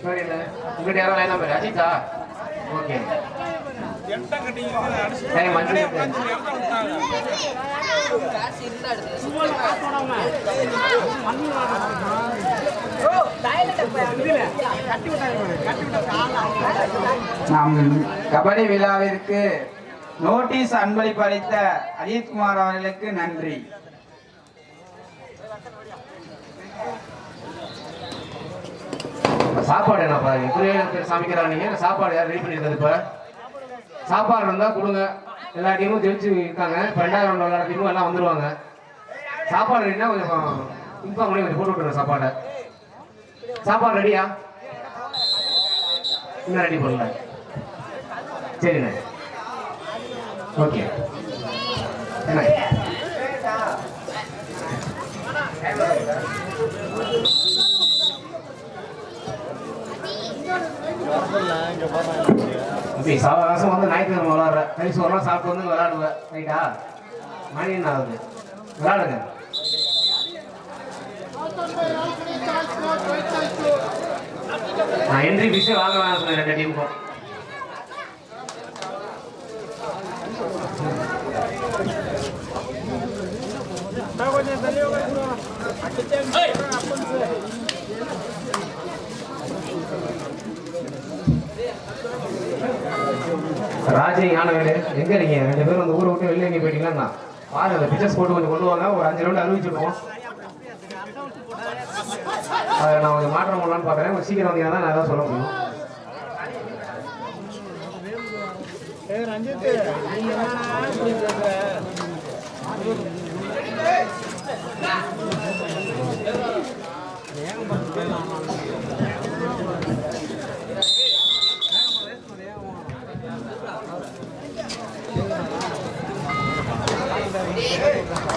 உங்ககிட்ட யாரும் லைனா அஜித்தா ஓகே கபடி விழாவிற்கு நோட்டீஸ் அன்பளிப்பு அளித்த அஜித்குமார் அவர்களுக்கு நன்றி. சாப்பாடு என்னப்பா இப்படியே பேர் சமைக்கிறாங்க சாப்பாடு யார் ரெடி பண்ணிருக்காது இப்போ? சாப்பாடு இருந்தால் கொடுங்க. எல்லா டீமும் ஜெயிச்சு இருக்காங்க. இப்ப ரெண்டாயிரம் ரவுண்ட் டீமும் எல்லாம் வந்துடுவாங்க சாப்பாடு ரெடினா கொஞ்சம் இன்ஃபார்ம் பண்ணி கொஞ்சம் போட்டு விட்டுருங்க சாப்பாடை. சாப்பாடு ரெடியா இன்னும் ரெடி பண்ணல. சரிண்ணே. ஓகே என்ன? இப்படி சாவகாசம் வந்து ஞாயிற்றுக்கிழமை விளாட்ற கை சோறுலாம் சாப்பிட்டு வந்து விளாடுவேன். ரைட்டா மணி என்ன ஆகுது? விளாடுங்க. நான் என்ட்ரி ஃபீஸே வாங்க வேணாம் சொன்னேன் ரெண்டு டீமுக்கும் ராஜே ஞானவேலு எங்க இருக்கீங்க ரெண்டு பேரும் அந்த ஊரை விட்டு வெளில எங்கே போயிட்டீங்கன்னா பாருங்க அந்த பிக்சர்ஸ் போட்டு கொஞ்சம் கொண்டு வாங்க ஒரு அஞ்சு ரவுண்ட் அறிவிச்சிருக்கோம் அதை நான் கொஞ்சம் மாற்றம் பண்ணலான்னு பார்க்குறேன். கொஞ்சம் சீக்கிரம் வந்தீங்கன்னா தான் நான் ஏதாவது சொல்ல முடியும்.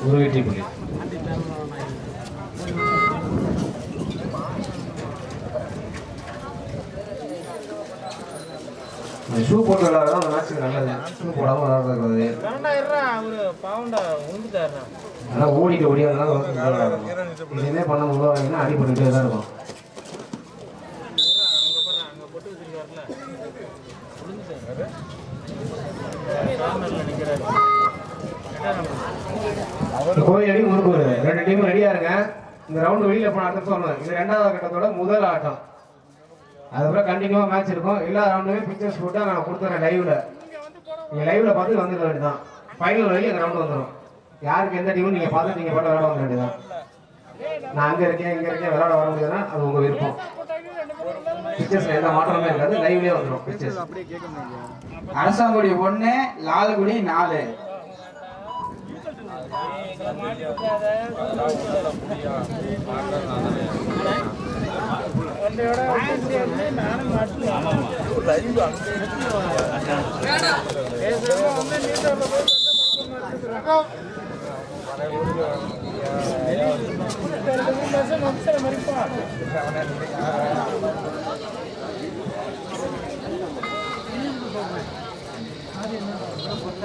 ஒரு வெற்றி புள்ளி ஷூ போட்டு விளையாடுறதா அந்த மேட்ச்சுக்கு நல்லது. ஷூ போடாம விளையாடுறது. ஆனால் ஓடிட்டு ஓடியாதான் இதுவே பண்ண முடியல அடிபட்டுக்கிட்டே தான் இருக்கும் கோயிலடி வருது ரெண்டு டீமும் ரெடியா இருங்க. இந்த ரவுண்டு வெளியில போன ஆட்டம் சொல்லணும் இது ரெண்டாவது கட்டத்தோட முதல் ஆட்டம். அதுக்கப்புறம் கண்டினியூவா மேட்ச் இருக்கும். எல்லா ரவுண்டுமே பிக்சர்ஸ் போட்டு நான் கொடுத்துறேன் லைவ்ல நீங்க லைவ்ல பார்த்து வந்துட வேண்டியதான் ஃபைனல் வரைக்கும் இந்த ரவுண்டு வந்துடும் யாருக்கு எந்த டீமும் நீங்க பார்த்து நீங்க பாட்டு விளையாட வர வேண்டியதான் நான் அங்க இருக்கேன் இங்க இருக்கேன் விளையாட வர முடியாதுன்னா அது உங்க விருப்பம். பிக்சர்ஸ்ல எந்த மாற்றமே இருக்காது. லைவ்லயே வந்துடும் பிக்சர்ஸ் அரசாங்குடி ஒன்னு லால்குடி நாலு. இருங்க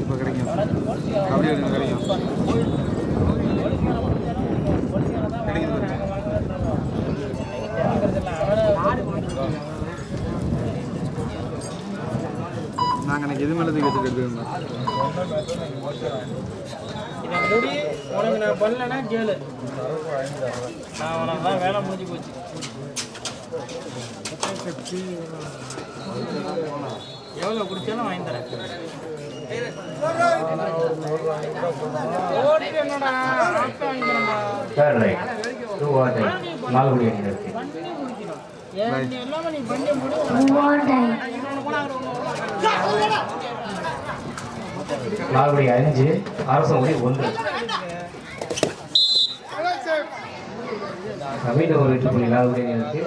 இப்போ கிடைக்கும் அப்படியே கிடைக்கும் மேட்ச்சுக்கு எடுத்துருந்தேன் இதை முடி உனக்கு நான் பண்ணலன்னா கேளு நான் உனக்கு தான் வேலை முடிஞ்சு போச்சு. எவ்வளோ குடிச்சாலும் வாங்கி தரேன். ஓடி என்னடா ஆட்டோ வாங்கி. தரேன்டா third right two or right Lalgudi அணி இருக்கு பண்ணி குடிக்கணும் ஏன் நீ எல்லாமே நீ பண்ணி முடி இன்னொன்று கூட லால்குடி அஞ்சு அரசங்குடி ஒன்று மீண்டும் ஒரு வெற்றி புள்ளி லால்குடி அணி இருக்கு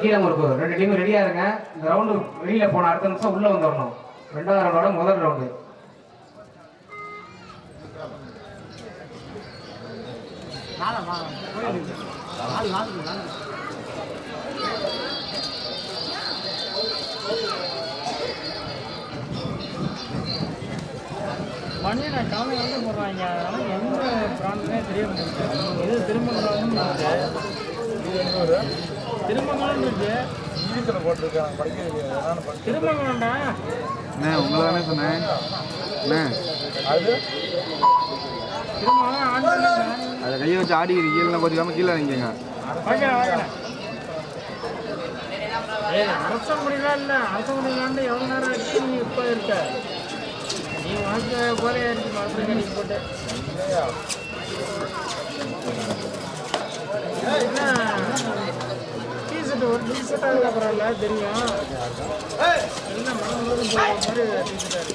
கீழே முறுக்கு ரெண்டு டீம் ரெடியா இருங்க. இந்த ரவுண்டு வெளியில போன அடுத்த நிமிஷம் உள்ள வந்துடணும் ரெண்டாவது ரவுண்டோட முதல் ரவுண்டு மணி நான் காமி வந்து போடுறாங்க. அதனால எந்த பிராண்டுனே தெரிய இது திருமங்கலம் திருமங்கலம் இருக்கு. திருமங்கலம்டா அண்ணே உங்களை தானே சொன்னேன். அண்ணே. திருமங்கலம் அதை கையை வச்சு ஆடிக்கிறீங்க கீழே கோச்சிக்காம கீழே ஏய் அரச முடியல இல்லை. அரச முடியலான்னு எவ்வளோ நேரம் இப்போ இருக்க. நீ வாங்க போலே இருக்கு மாத்திரை கடிக்கு போட்டு ஒரு பரவாயில்ல தெரியும். என்ன மனம் முழுவதும் போகிற மாதிரி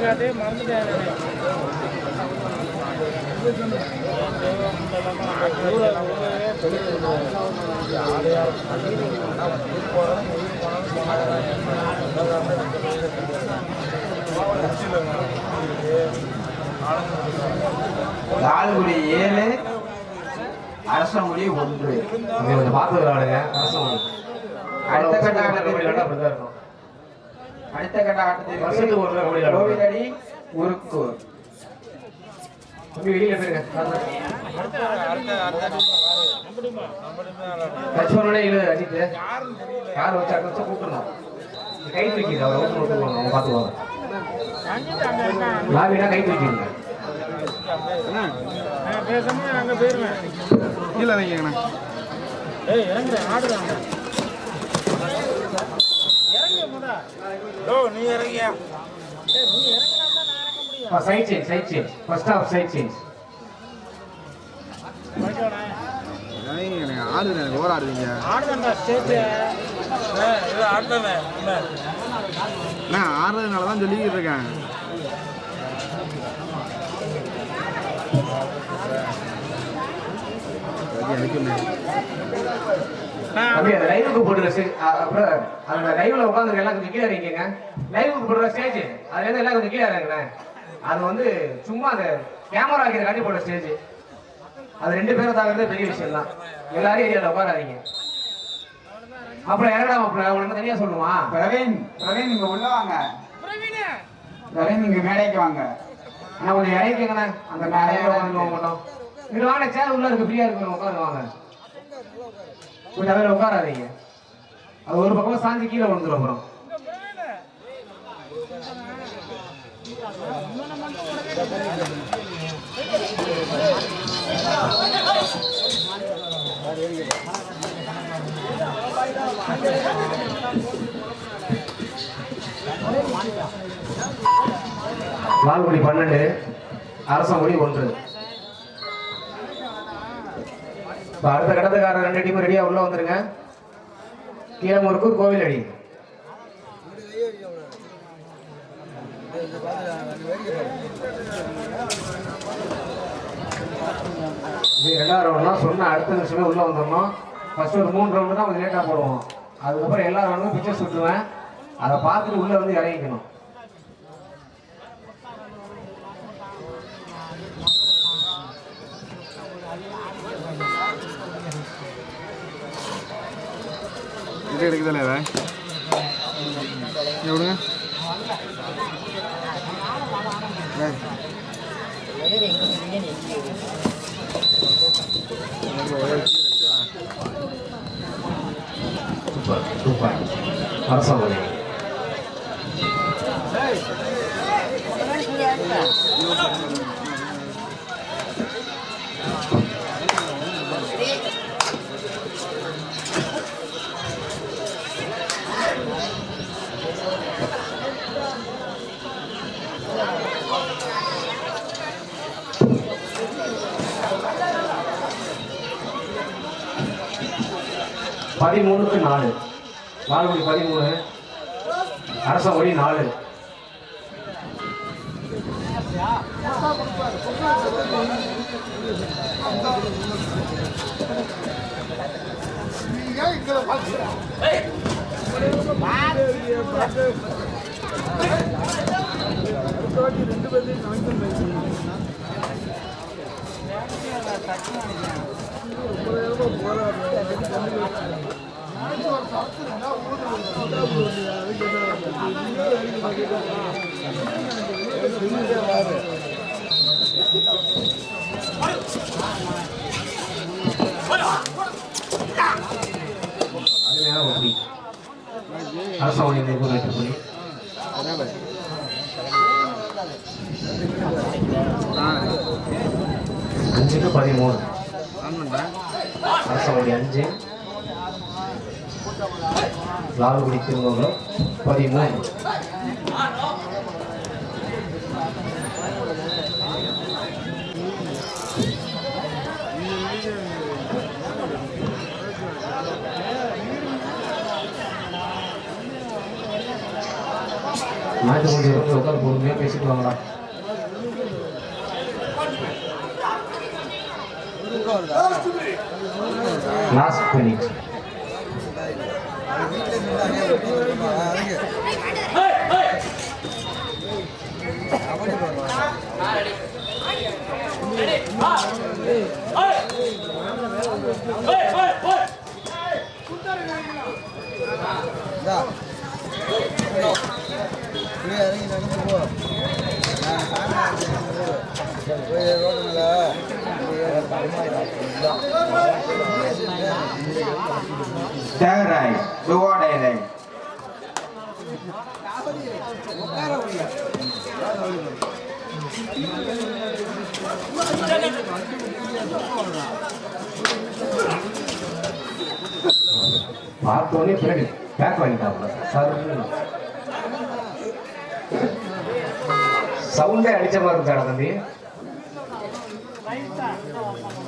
இருக்கு மறந்துட்டேன் லால்குடி ஏழு அரசங்குடி ஒன்று. இங்க கொஞ்சம் பார்த்து விளையாடுங்க. அரசங்குடி அடுத்த கட்ட ஆட்டத்தில் அடுத்த கட்ட ஆட்டத்தில் வருஷத்துக்கு ஒரு தடவை. கோவிலடி உருக்கூர் தம்பி வெளியில போயிருங்க. கார் வச்சு கூப்பிடணும் கை தூக்கிடு அவரை ஓட்டு போகணும் லாபினா கை தூக்கிடுங்க. கீழே இறங்கிங்கண்ணே ஏய் இறங்குறேன் ஆடுறாங்க இறங்கு முடா ஓ நீ இறங்கியா ஏய் நீ இறங்கினா தான் நான் இறங்க முடியும் side change side change first half side change ஆடுங்க எனக்கு ஓர ஆடுவீங்க ஆடுதான்டா ஸ்டேஜ் இது ஆடுதானே அண்ணே ஆடுறதுனால தான் சொல்லிக்கிட்டு இருக்கேன் தம்பி அந்த லைவுக்கு ஸ்டேஜ் அப்புறம் அந்த லைவ்ல உட்காந்துருக்க எல்லாம் கொஞ்சம் கீழே இறங்கிங்க லைவுக்கு போடுற ஸ்டேஜ் அதுல இருந்து எல்லாம் கொஞ்சம் கீழே இறங்குறேன் அது வந்து சும்மா அந்த கேமரா வைக்கிற காட்டி போடுற ஸ்டேஜ் அது ரெண்டு பேரும் தாங்கிறது பெரிய விஷயம் தான் எல்லாரும் ஏரியாவில் உட்காராதீங்க. அப்புறம் இறங்கடா அப்புறம் உனக்கு தனியா சொல்லுமா? பிரவீன் பிரவீன் இங்க உள்ள வாங்க. பிரவீன். இங்க மேடைக்கு வாங்க. நான் கொஞ்சம் இறங்கிக்கங்கண்ணே. அந்த உட்காந்து மாட்டோம் இங்க வாங்க சேர் உள்ள இருக்கு ஃப்ரீயா இருக்கு உட்காந்து வாங்க. கொஞ்சம் அதில் உட்காராதீங்க. அது ஒரு பக்கமா சாஞ்சி கீழே விழுந்துரும் அப்புறம். லால்குடி பன்னெண்டு அரசமொழி ஒன்று. இப்போ அடுத்த கடத்துக்காரர் ரெண்டு டீமும் ரெடியாக உள்ள வந்துருங்க. கீழமுறுக்கூர் கோவில் இது ரெண்டாவது ரவுண்ட்லாம் சொன்ன அடுத்த நிமிஷமே உள்ள வந்துடணும். ஃபர்ஸ்ட் ஒரு மூணு ரவுண்டு தான் கொஞ்சம் லேட்டாக போடுவோம். அதுக்கப்புறம் எல்லா ரவுண்டும் பிக்சர் சுற்றுவேன் அதை பார்த்துட்டு உள்ளே வந்து இறங்கிக்கணும். இது எடுக்குதுல்ல இதை இங்க பதிமூணுக்கு நாலு. வால்குடி பதிமூணு. அரச மொழி நாலு. அருமையான ஒப்பி அரசமொழி நெய்பூர் வெற்றி புலி என்னது? அஞ்சுக்கு பதிமூணு. அரசமொழி அஞ்சு. லால்குடி திருமங்கலம் பதிமூணு. மேட்ச் முடிஞ்ச உட்காந்து பொறுமையாக பேசிட்டு வாங்கடா. லாஸ்ட் மினிட் ரோடு மேல டுவாடை ரைட் பார்த்தோன்னே பின்னாடி பேக் வாங்கிட்டாங்க சார் சவுண்டே அடிச்ச மாதிரி இருந்தாடா தம்பி Thank you.